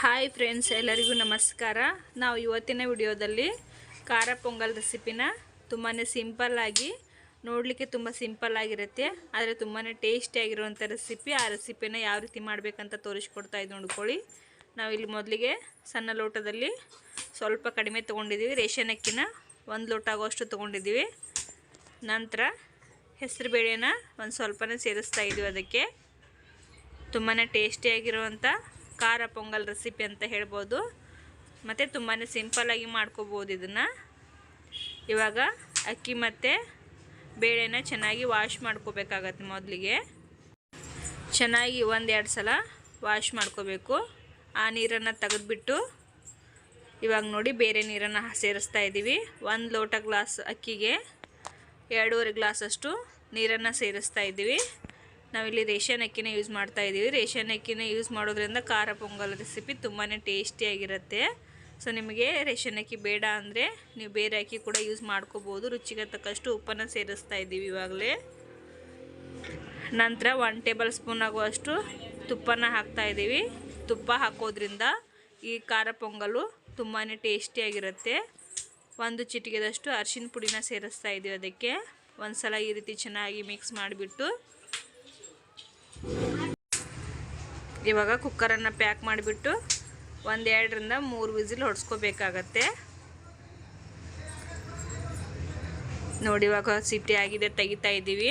Hi friends ಎಲ್ಲರಿಗೂ ನಮಸ್ಕಾರ. ನಾವು ಇವತ್ತಿನ ವಿಡಿಯೋದಲ್ಲಿ ಖಾರ ಪೊಂಗಲ್ ರೆಸಿಪಿನ ತುಂಬಾ ಸಿಂಪಲ್ಲಾಗಿ ನೋಡಲಿಕ್ಕೆ ತುಂಬ ಸಿಂಪಲ್ ಆಗಿರುತ್ತೆ. ಆದರೆ ತುಂಬಾ ಟೇಸ್ಟಿಯಾಗಿರುವಂಥ ರೆಸಿಪಿ ಆ ರೆಸಿಪಿನ ಯಾವ ರೀತಿ ಮಾಡಬೇಕಂತ ತೋರಿಸ್ಕೊಡ್ತಾ ಇದ್ದು ನೋಡ್ಕೊಳ್ಳಿ ನಾವಿಲ್ಲಿ ಮೊದಲಿಗೆ ಸಣ್ಣ ಲೋಟದಲ್ಲಿ ಸ್ವಲ್ಪ ಕಡಿಮೆ ತೊಗೊಂಡಿದ್ದೀವಿ ರೇಷನ್ ಅಕ್ಕಿನ ಒಂದು ಲೋಟ ಆಗೋಷ್ಟು ತೊಗೊಂಡಿದ್ದೀವಿ ನಂತರ ಹೆಸರು ಬೇಳೆನ ಒಂದು ಸ್ವಲ್ಪನೇ ಸೇರಿಸ್ತಾ ಇದ್ದೀವಿ ಅದಕ್ಕೆ. ತುಂಬಾ ಟೇಸ್ಟಿಯಾಗಿರುವಂಥ ಖಾರ ಪೊಂಗಲ್ ರೆಸಿಪಿ ಅಂತ ಹೇಳ್ಬೋದು. ಮತ್ತು ತುಂಬಾ ಸಿಂಪಲ್ಲಾಗಿ ಮಾಡ್ಕೋಬೋದು ಇದನ್ನು. ಇವಾಗ ಅಕ್ಕಿ ಮತ್ತು ಬೇಳೆನ ಚೆನ್ನಾಗಿ ವಾಶ್ ಮಾಡ್ಕೋಬೇಕಾಗತ್ತೆ ಮೊದಲಿಗೆ. ಚೆನ್ನಾಗಿ ಒಂದೆರಡು ಸಲ ವಾಶ್ ಮಾಡ್ಕೋಬೇಕು. ಆ ನೀರನ್ನು ತೆಗೆದುಬಿಟ್ಟು ಇವಾಗ ನೋಡಿ ಬೇರೆ ನೀರನ್ನು ಸೇರಿಸ್ತಾ ಇದ್ದೀವಿ ಒಂದು ಲೋಟ ಗ್ಲಾಸ್ ಅಕ್ಕಿಗೆ ಎರಡೂವರೆ ಗ್ಲಾಸಷ್ಟು ನೀರನ್ನು ಸೇರಿಸ್ತಾ ಇದ್ದೀವಿ ನಾವಿಲ್ಲಿ ರೇಷನ್ ಅಕ್ಕಿನೇ ಯೂಸ್ ಮಾಡ್ತಾ ಇದ್ದೀವಿ. ರೇಷನ್ ಅಕ್ಕಿನೇ ಯೂಸ್ ಮಾಡೋದ್ರಿಂದ ಖಾರ ಪೊಂಗಲ್ ರೆಸಿಪಿ ತುಂಬಾ ಟೇಸ್ಟಿಯಾಗಿರುತ್ತೆ ಸೊ, ನಿಮಗೆ ರೇಷನ್ ಅಕ್ಕಿ ಬೇಡ ಅಂದರೆ ನೀವು ಬೇರೆ ಅಕ್ಕಿ ಕೂಡ ಯೂಸ್ ಮಾಡ್ಕೋಬೋದು. ರುಚಿಗೆ ತಕ್ಕಷ್ಟು ಉಪ್ಪನ್ನು ಸೇರಿಸ್ತಾ ಇದ್ದೀವಿ ಇವಾಗಲೇ. ನಂತರ ಒನ್ ಟೇಬಲ್ ಸ್ಪೂನ್ ಆಗುವಷ್ಟು ತುಪ್ಪನ ಹಾಕ್ತಾ ಇದ್ದೀವಿ. ತುಪ್ಪ ಹಾಕೋದ್ರಿಂದ ಈ ಖಾರ ಪೊಂಗಲು ತುಂಬಾ ಟೇಸ್ಟಿಯಾಗಿರುತ್ತೆ ಒಂದು ಚಿಟಿಕೆದಷ್ಟು ಅರಿಶಿನ ಪುಡಿನ ಸೇರಿಸ್ತಾ ಇದ್ದೀವಿ ಅದಕ್ಕೆ. ಒಂದು ಸಲ ಈ ರೀತಿ ಚೆನ್ನಾಗಿ ಮಿಕ್ಸ್ ಮಾಡಿಬಿಟ್ಟು ಇವಾಗ ಕುಕ್ಕರನ್ನು ಪ್ಯಾಕ್ ಮಾಡಿಬಿಟ್ಟು ಒಂದೆರಡರಿಂದ ಮೂರು ವಿಸಿಲ್ ಹೊಡ್ಸ್ಕೋಬೇಕಾಗತ್ತೆ. ನೋಡಿ ಇವಾಗ ಸಿಟಿ ಆಗಿದೆ, ತೆಗಿತಾ ಇದ್ದೀವಿ.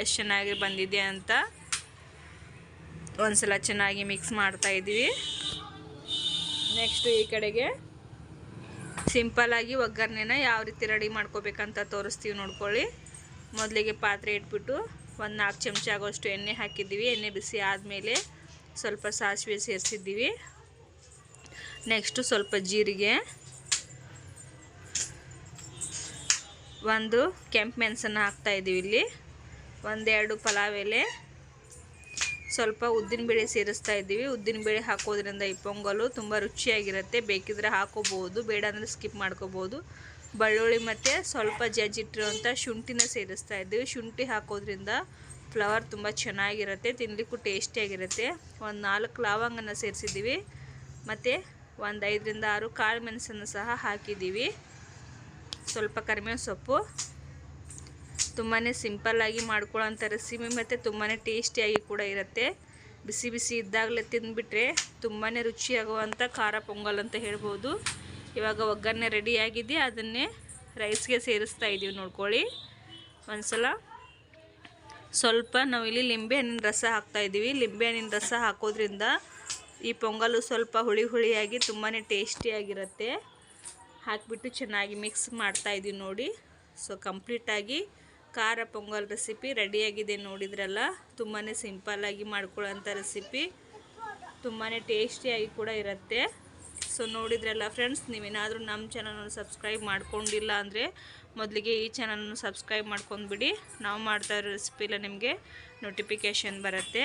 ಎಷ್ಟು ಚೆನ್ನಾಗಿ ಬಂದಿದೆ ಅಂತ ಒಂದ್ಸಲ ಚೆನ್ನಾಗಿ ಮಿಕ್ಸ್ ಮಾಡ್ತಾ ಇದ್ದೀವಿ. ನೆಕ್ಸ್ಟ್ ಈ ಕಡೆಗೆ ಸಿಂಪಲ್ಲಾಗಿ ಒಗ್ಗರಣೆನ ಯಾವ ರೀತಿ ರೆಡಿ ಮಾಡ್ಕೋಬೇಕಂತ ತೋರಿಸ್ತೀವಿ ನೋಡ್ಕೊಳ್ಳಿ. ಮೊದಲಿಗೆ ಪಾತ್ರೆ ಇಟ್ಬಿಟ್ಟು ಒಂದು ನಾಲ್ಕು ಚಮಚ ಆಗೋಷ್ಟು ಎಣ್ಣೆ ಹಾಕಿದ್ದೀವಿ. ಎಣ್ಣೆ ಬಿಸಿ ಆದಮೇಲೆ ಸ್ವಲ್ಪ ಸಾಸಿವೆ ಸೇರಿಸಿದ್ದೀವಿ. ನೆಕ್ಸ್ಟು ಸ್ವಲ್ಪ ಜೀರಿಗೆ. ಒಂದು ಕೆಂಪು ಮೆಣಸನ್ನು ಹಾಕ್ತಾಯಿದ್ದೀವಿ ಇಲ್ಲಿ. ಒಂದೆರಡು ಪಲಾವ್ ಎಲೆ. ಸ್ವಲ್ಪ ಉದ್ದಿನಬೇಳೆ ಸೇರಿಸ್ತಾ ಇದ್ದೀವಿ. ಉದ್ದಿನಬೇಳೆ ಹಾಕೋದ್ರಿಂದ ಈ ಪೊಂಗಲು ತುಂಬ ರುಚಿಯಾಗಿರುತ್ತೆ. ಬೇಕಿದ್ರೆ ಹಾಕೋಬೋದು, ಬೇಡ ಅಂದರೆ ಸ್ಕಿಪ್ ಮಾಡ್ಕೋಬೋದು. ಬೆಳ್ಳುಳ್ಳಿ ಮತ್ತು ಸ್ವಲ್ಪ ಜಜ್ಜಿಟ್ಟಿರುವಂಥ ಶುಂಠಿನ ಸೇರಿಸ್ತಾ ಇದ್ದೀವಿ. ಶುಂಠಿ ಹಾಕೋದ್ರಿಂದ ಫ್ಲವರ್ ತುಂಬ ಚೆನ್ನಾಗಿರುತ್ತೆ ತಿನ್ನಲಿಕ್ಕೂ ಟೇಸ್ಟಿಯಾಗಿರುತ್ತೆ ಒಂದು ನಾಲ್ಕು ಲವಂಗನ ಸೇರಿಸಿದ್ದೀವಿ. ಮತ್ತು ಒಂದು ಐದರಿಂದ ಆರು ಕಾಳು ಮೆಣಸನ್ನು ಸಹ ಹಾಕಿದ್ದೀವಿ. ಸ್ವಲ್ಪ ಕರಿಮೆ ಸೊಪ್ಪು. ತುಂಬಾ ಸಿಂಪಲ್ಲಾಗಿ ಮಾಡ್ಕೊಳ್ಳೋಂಥ ರೆಸಿಪಿ ಮತ್ತು ತುಂಬಾ ಟೇಸ್ಟಿಯಾಗಿ ಕೂಡ ಇರುತ್ತೆ. ಬಿಸಿ ಬಿಸಿ ಇದ್ದಾಗಲೇ ತಿಂದುಬಿಟ್ರೆ ತುಂಬಾ ರುಚಿಯಾಗುವಂಥ ಖಾರ ಪೊಂಗಲ್ ಅಂತ ಹೇಳ್ಬೋದು. ಇವಾಗ ಒಗ್ಗರಣೆ ರೆಡಿಯಾಗಿದೆ ಅದನ್ನೇ ರೈಸ್ಗೆ ಸೇರಿಸ್ತಾ ಇದ್ದೀವಿ ನೋಡ್ಕೊಳ್ಳಿ. ಒಂದ್ಸಲ. ಸ್ವಲ್ಪ ನಾವಿಲ್ಲಿ ಲಿಂಬೆಹಣ್ಣಿನ ರಸ ಹಾಕ್ತಾಯಿದ್ದೀವಿ ಲಿಂಬೆಹಣ್ಣಿನ ರಸ ಹಾಕೋದ್ರಿಂದ ಈ ಪೊಂಗಲು ಸ್ವಲ್ಪ ಹುಳಿ ಹುಳಿಯಾಗಿ ತುಂಬಾ ಟೇಸ್ಟಿಯಾಗಿರುತ್ತೆ ಹಾಕಿಬಿಟ್ಟು ಚೆನ್ನಾಗಿ ಮಿಕ್ಸ್ ಮಾಡ್ತಾ ಇದ್ದೀವಿ ನೋಡಿ. ಸೊ ಕಂಪ್ಲೀಟಾಗಿ ಖಾರ ಪೊಂಗಲ್ ರೆಸಿಪಿ ರೆಡಿಯಾಗಿದೆ ನೋಡಿದ್ರಲ್ಲ. ತುಂಬಾ ಸಿಂಪಲ್ಲಾಗಿ ಮಾಡ್ಕೊಳ್ಳೋಂಥ ರೆಸಿಪಿ ತುಂಬಾ ಟೇಸ್ಟಿಯಾಗಿ ಕೂಡ ಇರುತ್ತೆ. ಸೊ ನೋಡಿದ್ರಲ್ಲ ಫ್ರೆಂಡ್ಸ್ ನೀವೇನಾದರೂ ನಮ್ಮ ಚಾನಲನ್ನು ಸಬ್ಸ್ಕ್ರೈಬ್ ಮಾಡ್ಕೊಂಡಿಲ್ಲ ಅಂದರೆ ಮೊದಲಿಗೆ ಈ ಚಾನಲನ್ನು ಸಬ್ಸ್ಕ್ರೈಬ್ ಮಾಡ್ಕೊಂಡ್ಬಿಡಿ. ನಾವು ಮಾಡ್ತಾ ಇರೋ ರೆಸಿಪಿಲ್ಲ ನಿಮಗೆ ನೋಟಿಫಿಕೇಷನ್ ಬರುತ್ತೆ.